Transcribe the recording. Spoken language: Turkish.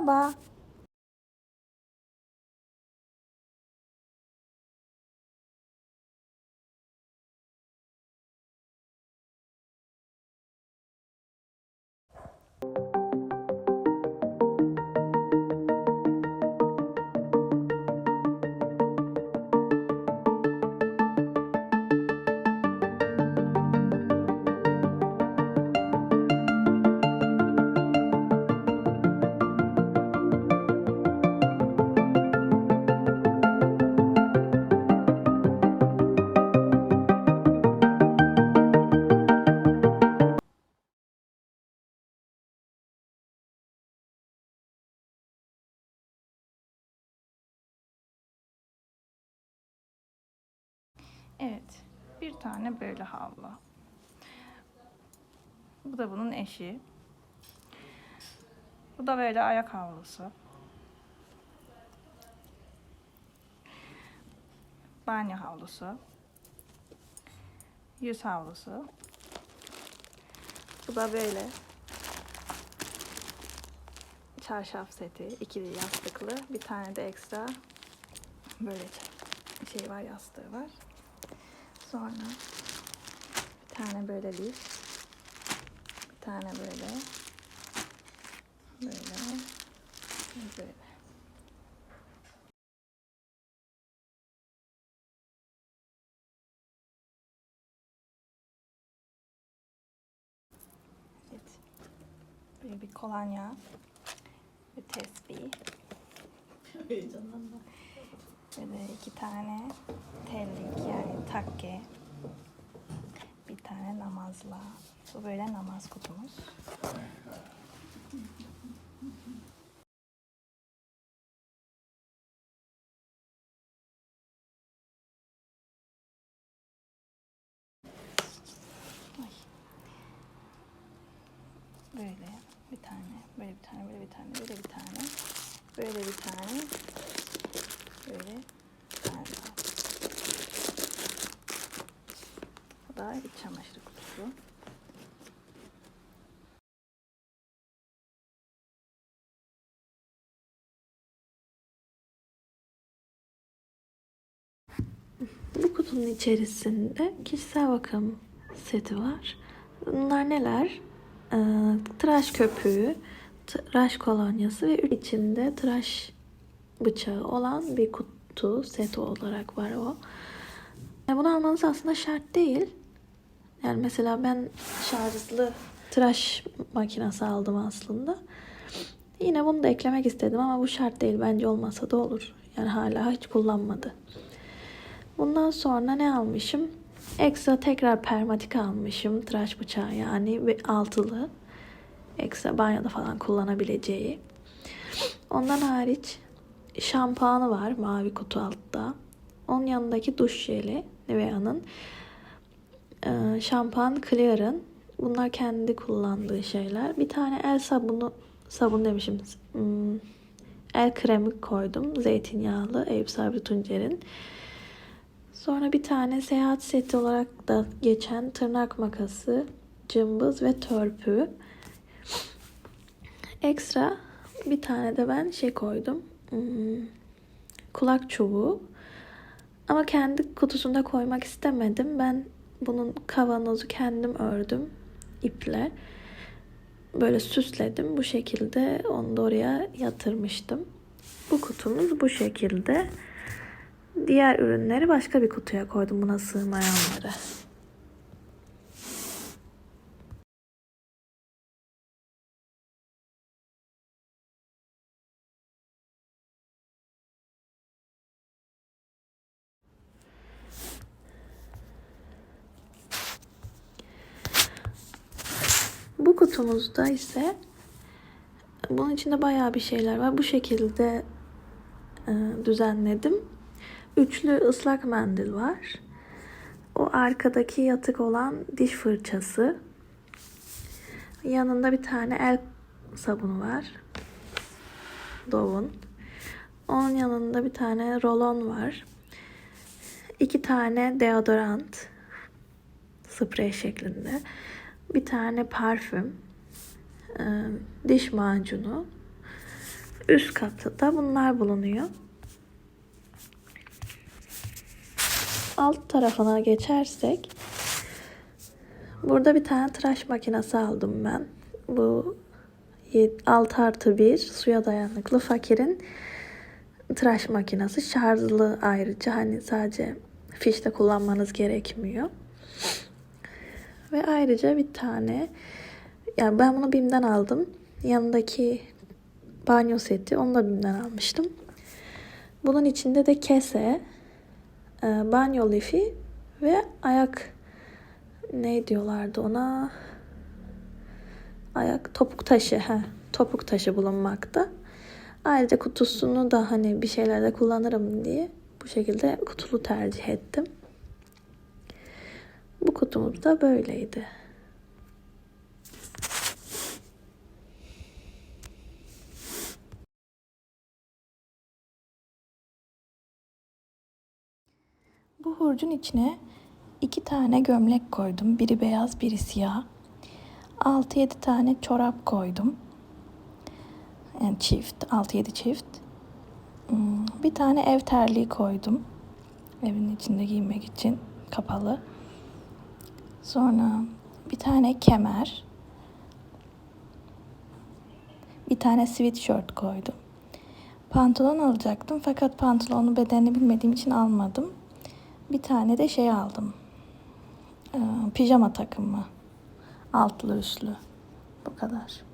吧。Evet. Bir tane böyle havlu. Bu da bunun eşi. Bu da böyle ayak havlusu. Banyo havlusu. Yüz havlusu. Bu da böyle çarşaf seti, ikili yastıklı. Bir tane de ekstra böyle şey var, yastığı var. Sonra bir tane böyle lif. Bir tane böyle. Böyle. Böyle. Evet. Böyle bir kolonya. Bir tesbih. Heyecanlanma. Böyle iki tane terlik yani takke. Bir tane namazla. Bu böyle namaz kutumuz. Böyle bir tane, böyle bir tane, böyle bir tane, böyle bir tane, böyle bir tane, böyle. Bu da iç çamaşır kutusu. Bu kutunun içerisinde kişisel bakım seti var. Bunlar neler? Ee, tıraş köpüğü, tıraş kolonyası ve içinde tıraş bıçağı olan bir kutu seti olarak var o. Yani bunu almanız aslında şart değil. Yani mesela ben şarjlı tıraş makinesi aldım aslında. Yine bunu da eklemek istedim ama bu şart değil. Bence olmasa da olur. Yani hala hiç kullanmadı. Bundan sonra ne almışım? Ekstra tekrar permatik almışım. Tıraş bıçağı yani ve altılı. Ekstra banyoda falan kullanabileceği. Ondan hariç şampuanı var mavi kutu altta. Onun yanındaki duş jeli Nivea'nın. Ee, şampuan Clear'ın. Bunlar kendi kullandığı şeyler. Bir tane el sabunu, sabun demişim. Hmm, el kremi koydum. Zeytinyağlı Eyüp Sabri Tuncer'in. Sonra bir tane seyahat seti olarak da geçen tırnak makası, cımbız ve törpü. Ekstra bir tane de ben şey koydum. Hmm, kulak çubuğu. Ama kendi kutusunda koymak istemedim. Ben bunun kavanozu kendim ördüm iple. Böyle süsledim. Bu şekilde onu da oraya yatırmıştım. Bu kutumuz bu şekilde. Diğer ürünleri başka bir kutuya koydum buna sığmayanları. Kutumuzda ise bunun içinde bayağı bir şeyler var. Bu şekilde e, düzenledim. Üçlü ıslak mendil var. O arkadaki yatık olan diş fırçası. Yanında bir tane el sabunu var. Dove'un. Onun yanında bir tane rolon var. İki tane deodorant. Sprey şeklinde. Bir tane parfüm. e, Diş macunu. üst katta da bunlar bulunuyor. Alt tarafına geçersek burada bir tane tıraş makinesi aldım ben. Bu 6 artı 1 suya dayanıklı fakirin tıraş makinesi. Şarjlı ayrıca hani sadece fişte kullanmanız gerekmiyor. Ve ayrıca bir tane yani ben bunu BİM'den aldım. Yanındaki banyo seti onu da BİM'den almıştım. Bunun içinde de kese, e, banyo lifi ve ayak ne diyorlardı ona? Ayak topuk taşı. He, topuk taşı bulunmakta. Ayrıca kutusunu da hani bir şeylerde kullanırım diye bu şekilde kutulu tercih ettim. Bu kutumuz da böyleydi. Bu hurcun içine iki tane gömlek koydum. Biri beyaz, biri siyah. 6-7 tane çorap koydum. Yani çift, 6-7 çift. Hmm, Bir tane ev terliği koydum. Evin içinde giymek için kapalı. Sonra bir tane kemer. Bir tane sweatshirt koydum. Pantolon alacaktım fakat pantolonun bedenini bilmediğim için almadım. Bir tane de şey aldım. Ee, pijama takımı. Altlı üstlü. Bu kadar.